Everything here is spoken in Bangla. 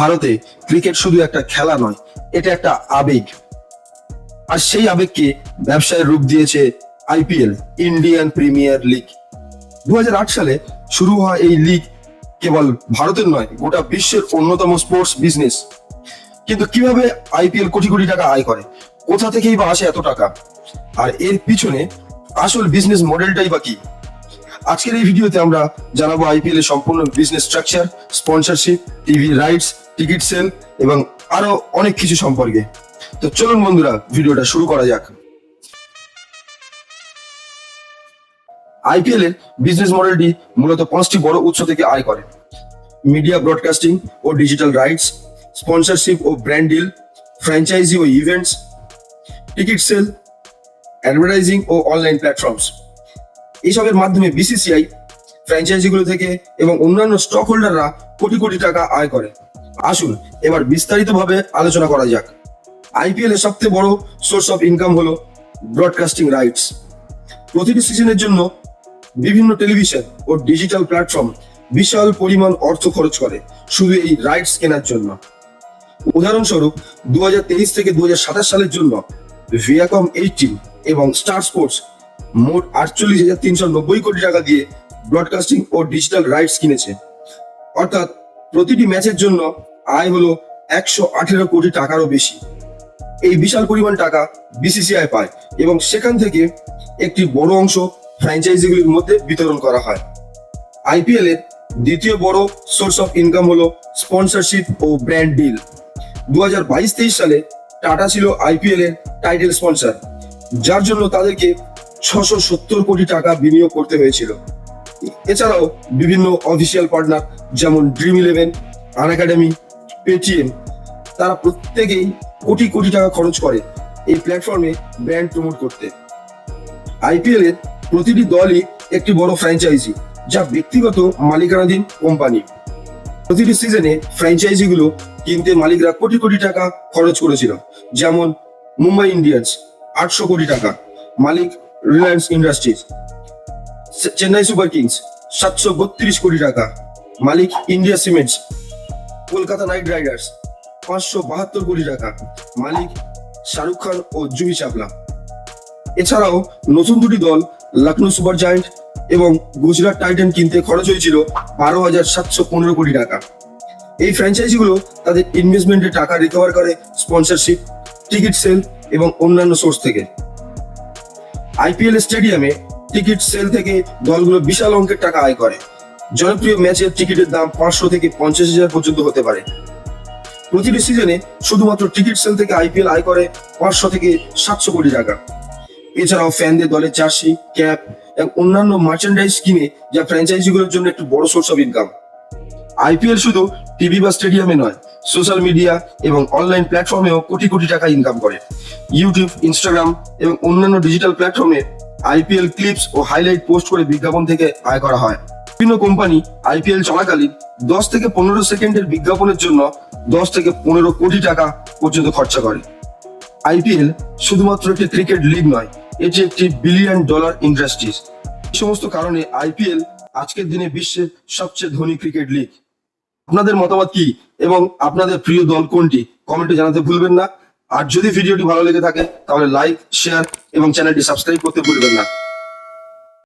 ভারতে ক্রিকেট শুধু একটা খেলা নয়, এটা একটা আবেগ। আর সেই আবেগকে ব্যবসায় রূপ দিয়েছে আইপিএল ইন্ডিয়ান প্রিমিয়ার লিগ। দু সালে শুরু হওয়া এই লিগ কেবল ভারতের নয়, গোটা বিশ্বের অন্যতম স্পোর্টস বিজনেস। কিন্তু কীভাবে আইপিএল কোটি কোটি টাকা আয় করে? কোথা থেকেই বা আসে এত টাকা? আর এর পিছনে আসল বিজনেস মডেলটাই বা কি? আজকের এই ভিডিওতে আমরা জানাব আইপিএল এর সম্পূর্ণ business structure sponsorship TV rights ticket sale এবং আরও অনেক কিছু সম্পর্কে। তো চলুন বন্ধুরা, ভিডিওটা শুরু করা যাক। আইপিএল এর বিজনেস মডেলটি মূলত পাঁচটি বড় উৎস থেকে আয় করে। মিডিয়া ব্রডকাস্টিং ও ডিজিটাল রাইটস স্পন্সরশিপ ও ব্র্যান্ড ডিল ফ্র্যাঞ্চাইজি ও ইভেন্টস টিকিট সেল অ্যাডভার্টাইজিং ও অনলাইন প্ল্যাটফর্মস এইসবের মাধ্যমে বিসিসিআই ফ্র্যাঞ্চাইজিগুলো থেকে এবং অন্যান্য স্টক হোল্ডাররা কোটি কোটি টাকা আয় করে। আসুন, এবার বিস্তারিতভাবে আলোচনা করা যাক। আইপিএল এর সবচেয়ে বড় সোর্স অফ ইনকাম হলো ব্রডকাস্টিং রাইটস প্রতিটি সিজনের জন্য বিভিন্ন টেলিভিশন ও ডিজিটাল প্ল্যাটফর্ম বিশাল পরিমাণ অর্থ খরচ করে শুধু এই রাইটস কেনার জন্য। উদাহরণস্বরূপ দু হাজার তেইশ থেকে দু হাজার সাতাশ সালের জন্য ভিয়াকম এইটিন এবং স্টার স্পোর্টস মোট আটচল্লিশ হাজার তিনশো নব্বই কোটি টাকা দিয়ে ব্রডকাস্টিং ও ডিজিটাল রাইটস কিনেছে। অর্থাৎ প্রতিটি ম্যাচের জন্য আয় হলো একশো আঠেরো কোটি টাকারও বেশি। এই বিশাল পরিমাণ টাকা বিসিসিআই পায় এবং সেখান থেকে একটি বড় অংশ ফ্র্যাঞ্চাইজিগুলির মধ্যে বিতরণ করা হয়। আইপিএল এর দ্বিতীয় বড় সোর্স অফ ইনকাম হলো স্পন্সরশিপ ও ব্র্যান্ড ডিল দু হাজার বাইশ তেইশ সালে টাটা ছিল আইপিএল এর টাইটেল স্পন্সর যার জন্য তাদেরকে ছশো সত্তর কোটি টাকা বিনিয়োগ করতে হয়েছিল। এছাড়াও বিভিন্ন অফিসিয়াল পার্টনার যেমন dream eleven Unacademy Paytm তারা প্রত্যেকেই কোটি কোটি টাকা খরচ করে এই প্ল্যাটফর্মে ব্র্যান্ড প্রমোট করতে। আইপিএল এর প্রতিটি দলই একটি বড় ফ্র্যাঞ্চাইজি যা ব্যক্তিগত মালিকানাধীন কোম্পানি প্রতিটি সিজনে ফ্র্যাঞ্চাইজিগুলো কিনতে মালিকরা কোটি কোটি টাকা খরচ করেছিল, যেমন মুম্বাই ইন্ডিয়ান্স আটশো কোটি টাকা, মালিক Reliance industries Chennai super kings সাতশো বত্রিশ কোটি টাকা। মালিক India cements Kolkata knight riders পাঁচশো বাহাত্তর কোটি টাকা। মালিক শাহরুখ খান ও জুহি চাবলা এছাড়াও নতুন দুটি দল লখনৌ সুপার জায়েন্ট এবং গুজরাট টাইটান কিনতে খরচ হয়েছিল বারো হাজার সাতশো পনেরো কোটি টাকা। এই ফ্র্যাঞ্চাইজিগুলো তাদের ইনভেস্টমেন্টের টাকা রিকভার করে স্পন্সরশিপ টিকিট সেল এবং অন্যান্য সোর্স থেকে। আইপিএল স্টেডিয়ামে টিকিট সেল থেকে দলগুলো বিশাল অঙ্কের টাকা আয় করে। জনপ্রিয় ম্যাচের টিকিটের দাম পাঁচশো থেকে পঞ্চাশ হাজার পর্যন্ত হতে পারে। প্রতিটি সিজনে শুধুমাত্র টিকিট সেল থেকে আইপিএল আয় করে পাঁচশো থেকে সাতশো কোটি টাকা। এছাড়াও ফ্যানদের দলের জার্সি, ক্যাপ এবং অন্যান্য মার্চেন্ডাইজ কিনে যা ফ্র্যাঞ্চাইজিগুলোর জন্য একটি বড় সোর্স অফ ইনকাম আইপিএল শুধু টিভি বা স্টেডিয়ামে নয়, সোশ্যাল মিডিয়া এবং অনলাইন প্ল্যাটফর্মেও কোটি কোটি টাকা ইনকাম করে। ইউটিউব ইনস্টাগ্রাম এবং অন্যান্য ডিজিটাল প্ল্যাটফর্মে আইপিএল ক্লিপস ও হাইলাইট পোস্ট করে বিজ্ঞাপন থেকে আয় করা হয়। বিভিন্ন কোম্পানি আইপিএল চলাকালীন দশ থেকে পনেরো সেকেন্ডের বিজ্ঞাপনের জন্য দশ থেকে পনেরো কোটি টাকা পর্যন্ত খরচা করে। আইপিএল শুধুমাত্র একটি ক্রিকেট লিগ নয়, এটি একটি বিলিয়ন ডলার ইন্ডাস্ট্রিজ এই সমস্ত কারণে আইপিএল আজকের দিনে বিশ্বের সবচেয়ে ধনী ক্রিকেট লিগ আপনাদের মতামত কি এবং আপনাদের প্রিয় দল কোনটি? কমেন্টে জানাতে ভুলবেন না। আর যদি ভিডিওটি ভালো লেগে থাকে, তাহলে লাইক শেয়ার এবং চ্যানেলটি সাবস্ক্রাইব করতে ভুলবেন না।